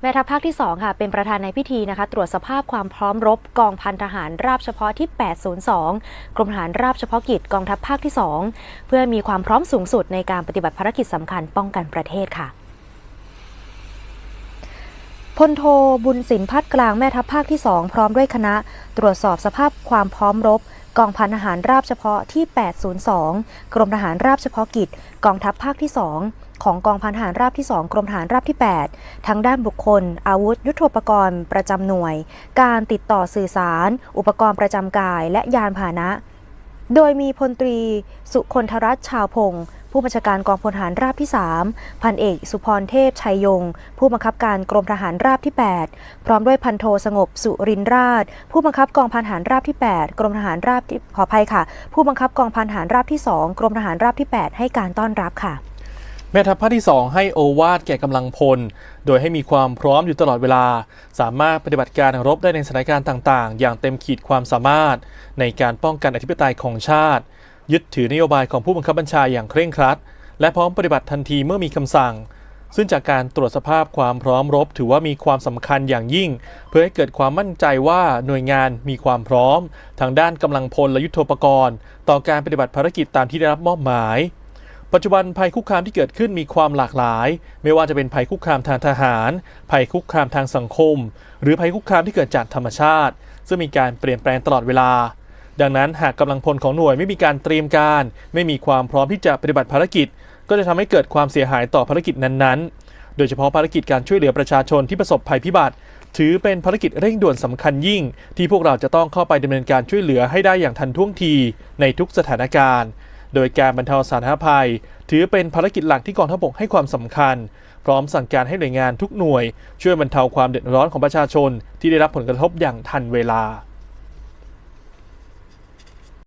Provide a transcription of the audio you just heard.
แม่ทัพภาคที่ 2 ค่ะ เป็นประธานในพิธีนะคะ ตรวจสภาพความพร้อมรบกองพันทหารราบเฉพาะที่ 802 กรมทหารราบเฉพาะกิจกองทัพภาคที่ 2 เพื่อมีความพร้อมสูงสุดในการปฏิบัติภารกิจสำคัญป้องกันประเทศค่ะพลโทบุญสินพัดกลางแม่ทัพภาคที่ 2 พร้อมด้วยคณะ ตรวจสอบสภาพความพร้อมรบ กองพันทหารราบเฉพาะที่ 802 กรมทหารราบเฉพาะกิจ กองทัพภาคที่ 2 ของกองพันทหารราบที่ 2 กรมทหารราบที่ 8 ทั้งด้านบุคคล อาวุธ ยุทโธปกรณ์ ประจำหน่วย การติดต่อสื่อสาร อุปกรณ์ประจำกาย และยานพาหนะ โดยมีพลตรี สุคนทรัตน์ชาวพงศ์ ผู้บัญชาการกองพลทหารราบที่ 3 พันเอก สุพรเทพชัยยง ผู้บังคับการกรมทหารราบที่ 8 พร้อมด้วยพันโทสงบสุรินทร์ราช ผู้บังคับกองพันทหารราบที่ 8 กรมทหารราบที่ขออภัยค่ะ ผู้บังคับกองพันทหารราบที่ 2 กรมทหารราบที่ 8 ให้การต้อนรับค่ะแม่ทัพภาคที่ 2 ให้โอวาดแก่กำลังพล โดยให้มีความพร้อมอยู่ตลอดเวลา สามารถปฏิบัติการรบได้ในสถานการณ์ต่าง ๆ อย่างเต็มขีดความสามารถ ในการป้องกันอธิปไตยของชาติ ยึดถือนโยบายของผู้บังคับบัญชาอย่างเคร่งครัด และพร้อมปฏิบัติทันทีเมื่อมีคำสั่ง ซึ่งจากการตรวจสภาพความพร้อมรบ ถือว่ามีความสำคัญอย่างยิ่ง เพื่อให้เกิดความมั่นใจว่าหน่วยงานมีความพร้อม ทางด้านกำลังพลและยุทโธปกรณ์ ต่อการปฏิบัติภารกิจตามที่ได้รับมอบหมายปัจจุบันภัยคุกคามที่เกิดขึ้นมีความหลากหลาย ไม่ว่าจะเป็นภัยคุกคามทางทหาร ภัยคุกคามทางสังคม หรือภัยคุกคามที่เกิดจากธรรมชาติ ซึ่งมีการเปลี่ยนแปลงตลอดเวลา ดังนั้นหากกำลังพลของหน่วยไม่มีการเตรียมการ ไม่มีความพร้อมที่จะปฏิบัติภารกิจ ก็จะทำให้เกิดความเสียหายต่อภารกิจนั้นๆ โดยเฉพาะภารกิจการช่วยเหลือประชาชนที่ประสบภัยพิบัติ ถือเป็นภารกิจเร่งด่วนสำคัญยิ่ง ที่พวกเราจะต้องเข้าไปดำเนินการช่วยเหลือให้ได้อย่างทันท่วงทีในทุกสถานการณ์ โดยการบรรเทาสาธารณภัย ถือเป็นภารกิจหลักที่กองทัพบกให้ความสำคัญ พร้อมสั่งการให้หน่วยงานทุกหน่วย ช่วยบรรเทาความเดือดร้อนของประชาชนที่ได้รับผลกระทบอย่างทันเวลา